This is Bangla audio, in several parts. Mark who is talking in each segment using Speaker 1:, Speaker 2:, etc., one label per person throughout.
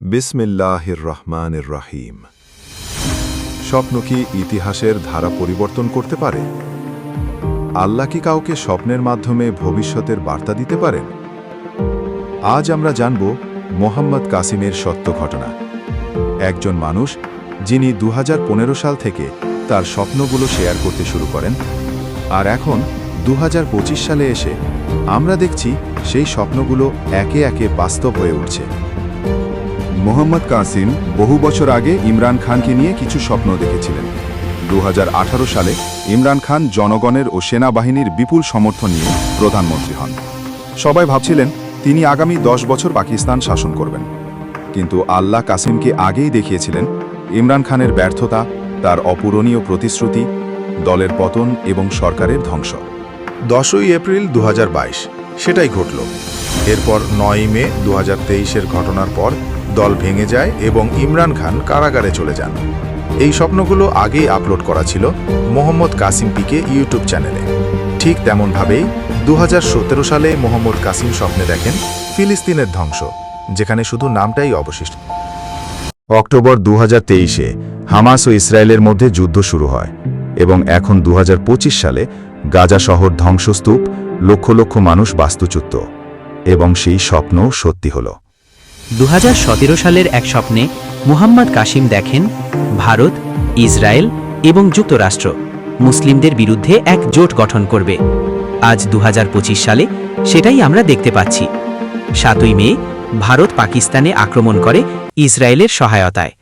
Speaker 1: বিসমিল্লাহির রহমানির রাহিম। স্বপ্ন কি ইতিহাসের ধারা পরিবর্তন করতে পারে? আল্লাহ কি কাউকে স্বপ্নের মাধ্যমে ভবিষ্যতের বার্তা দিতে পারেন? আজ আমরা জানব মোহাম্মদ কাসিমের সত্য ঘটনা। একজন মানুষ যিনি দু হাজার পনেরো সাল থেকে তার স্বপ্নগুলো শেয়ার করতে শুরু করেন আর এখন দু হাজার পঁচিশ সালে এসে আমরা দেখছি সেই স্বপ্নগুলো একে একে বাস্তব হয়ে উঠছে। মোহাম্মদ কাসিম বহু বছর আগে ইমরান খানকে নিয়ে কিছু স্বপ্ন দেখেছিলেন। দু সালে ইমরান খান জনগণের ও সেনাবাহিনীর বিপুল সমর্থন নিয়ে প্রধানমন্ত্রী হন। সবাই ভাবছিলেন, তিনি আগামী দশ বছর পাকিস্তান শাসন করবেন। কিন্তু আল্লাহ কাসিমকে আগেই দেখিয়েছিলেন, ইমরান খানের ব্যর্থতা, তার অপূরণীয় প্রতিশ্রুতি, দলের পতন এবং সরকারের ধ্বংস। দশই এপ্রিল দু হাজার বাইশ, সেটাই ঘটল। এরপর নয়ই মে দু এর ঘটনার পর দল ভেঙে যায় এবং ইমরান খান কারাগারে চলে যান। এই স্বপ্নগুলো আগেই আপলোড করা ছিল মোহাম্মদ কাসিম পিকে ইউটিউব চ্যানেলে। ঠিক তেমনভাবেই দু হাজার সতেরো সালে মোহাম্মদ কাসিম স্বপ্নে দেখেন ফিলিস্তিনের ধ্বংস, যেখানে শুধু নামটাই অবশিষ্ট। অক্টোবর দু তেইশে হামাস ও ইসরায়েলের মধ্যে যুদ্ধ শুরু হয় এবং এখন দু হাজার পঁচিশ সালে গাজা শহর ধ্বংসস্তূপ লক্ষ লক্ষ মানুষ বাস্তুচ্যুত এবং সেই স্বপ্নও সত্যি হল।
Speaker 2: দু হাজার সতেরো সালের এক স্বপ্নে মুহাম্মদ কাসিম দেখেন ভারত, ইসরায়েল এবং যুক্তরাষ্ট্র মুসলিমদের বিরুদ্ধে এক জোট গঠন করবে। আজ দু হাজার পঁচিশ সালে সেটাই আমরা দেখতে পাচ্ছি। সাতই মে ভারত পাকিস্তানে আক্রমণ করে ইসরায়েলের সহায়তায়।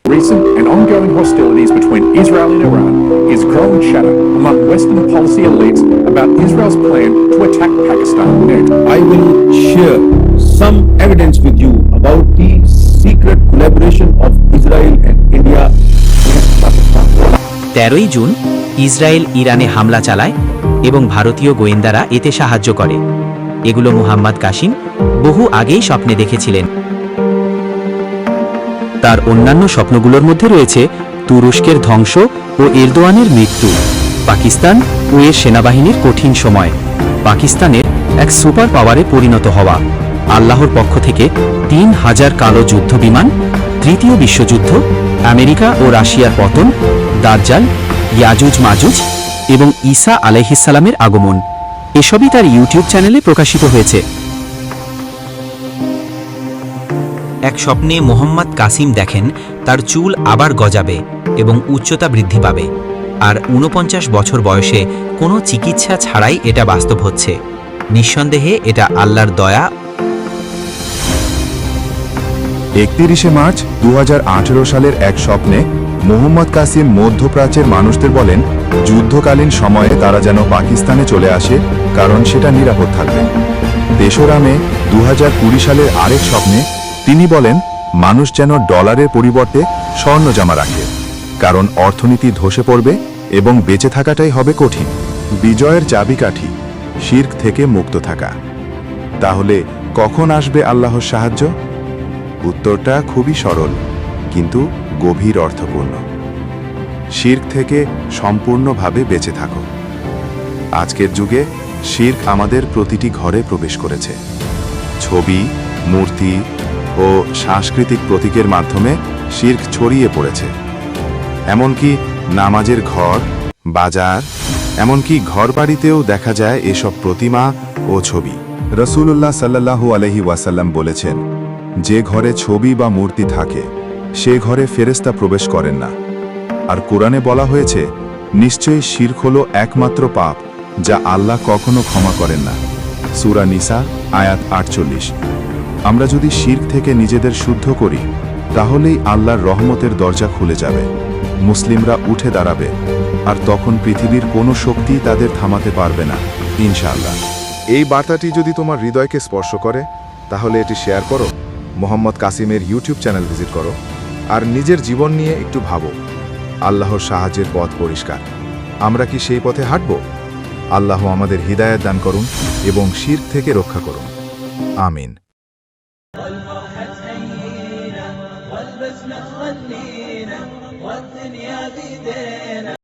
Speaker 2: তেরোই জুন ইসরায়েল ইরানে হামলা চালায় এবং ভারতীয় গোয়েন্দারা এতে সাহায্য করে। এগুলো মুহাম্মদ কাসিম বহু আগেই স্বপ্নে দেখেছিলেন। তার অন্যান্য স্বপ্নগুলোর মধ্যে রয়েছে তুরস্কের ধ্বংস ও এরদোয়ানের মৃত্যু, পাকিস্তান ও এর সেনাবাহিনীর কঠিন সময়, পাকিস্তানের এক সুপার পাওয়ারে পরিণত হওয়া, আল্লাহর পক্ষ থেকে তিন হাজার কালো যুদ্ধ বিমান, তৃতীয় বিশ্বযুদ্ধ, আমেরিকা ও রাশিয়ার পতন, দাজ্জাল ইয়াজুজ মাজুজ এবং ঈসা আলাইহিসালামের আগমন। এসবই তার ইউটিউব চ্যানেলে প্রকাশিত হয়েছে। এক স্বপ্নে মোহাম্মদ কাসিম দেখেন, তার চুল আবার গজাবে এবং উচ্চতা বৃদ্ধি পাবে। আর ঊনপঞ্চাশ বছর বয়সে কোনো চিকিৎসা ছাড়াই এটা বাস্তব হচ্ছে। নিঃসন্দেহে এটা আল্লাহর দয়া।
Speaker 1: একত্রিশে মার্চ দু হাজার আঠেরো সালের এক স্বপ্নে মোহাম্মদ কাসিম মধ্যপ্রাচ্যের মানুষদের বলেন, যুদ্ধকালীন সময়ে তারা যেন পাকিস্তানে চলে আসে, কারণ সেটা নিরাপদ থাকবে। তেসরা মে দু সালের আরেক স্বপ্নে তিনি বলেন, মানুষ যেন ডলারের পরিবর্তে স্বর্ণ জামা রাখে, কারণ অর্থনীতি ধসে পড়বে এবং বেঁচে থাকাটাই হবে কঠিন। বিজয়ের চাবিকাঠি, শির্ক থেকে মুক্ত থাকা। তাহলে কখন আসবে আল্লাহর সাহায্য? উত্তরটা খুবই সরল। কিন্তু গভীর অর্থপূর্ণ। শির্ক থেকে সম্পূর্ণভাবে বেঁচে থাকো। আজকের যুগে শির্ক আমাদের প্রতিটি ঘরে প্রবেশ করেছে। ছবি, মূর্তি ও সাংস্কৃতিক প্রতীকের মাধ্যমে শির্ক ছড়িয়ে পড়েছে। এমনকি নামাজের ঘর, বাজার, এমনকি ঘরবাড়িতেও দেখা যায় এসব প্রতিমা ও ছবি। রসুল্লাহ সাল্লাহু আলহি ওয়াসাল্লাম বলেছেন, যে ঘরে ছবি বা মূর্তি থাকে সে ঘরে ফেরেস্তা প্রবেশ করেন না। আর কোরআনে বলা হয়েছে, নিশ্চয়ই শির্ক হল একমাত্র পাপ, যা আল্লাহ কখনো ক্ষমা করেন না। সুরা নিসা, আয়াত আটচল্লিশ। আমরা যদি শির্ক থেকে নিজেদের শুদ্ধ করি, তাহলেই আল্লাহর রহমতের দরজা খুলে যাবে। মুসলিমরা উঠে দাঁড়াবে, আর তখন পৃথিবীর কোনো শক্তি তাদের থামাতে পারবে না, ইনশাআল্লাহ। এই বার্তাটি যদি তোমার হৃদয়কে স্পর্শ করে, তাহলে এটি শেয়ার করো। মোহাম্মদ কাসিমের ইউটিউব চ্যানেল ভিজিট করো। আর নিজের জীবন নিয়ে একটু ভাবো। আল্লাহর সাহায্যের পথ পরিষ্কার। আমরা কি সেই পথে হাঁটব? আল্লাহ আমাদের হৃদায়ত দান করুন এবং শির থেকে রক্ষা করুন। আমিন।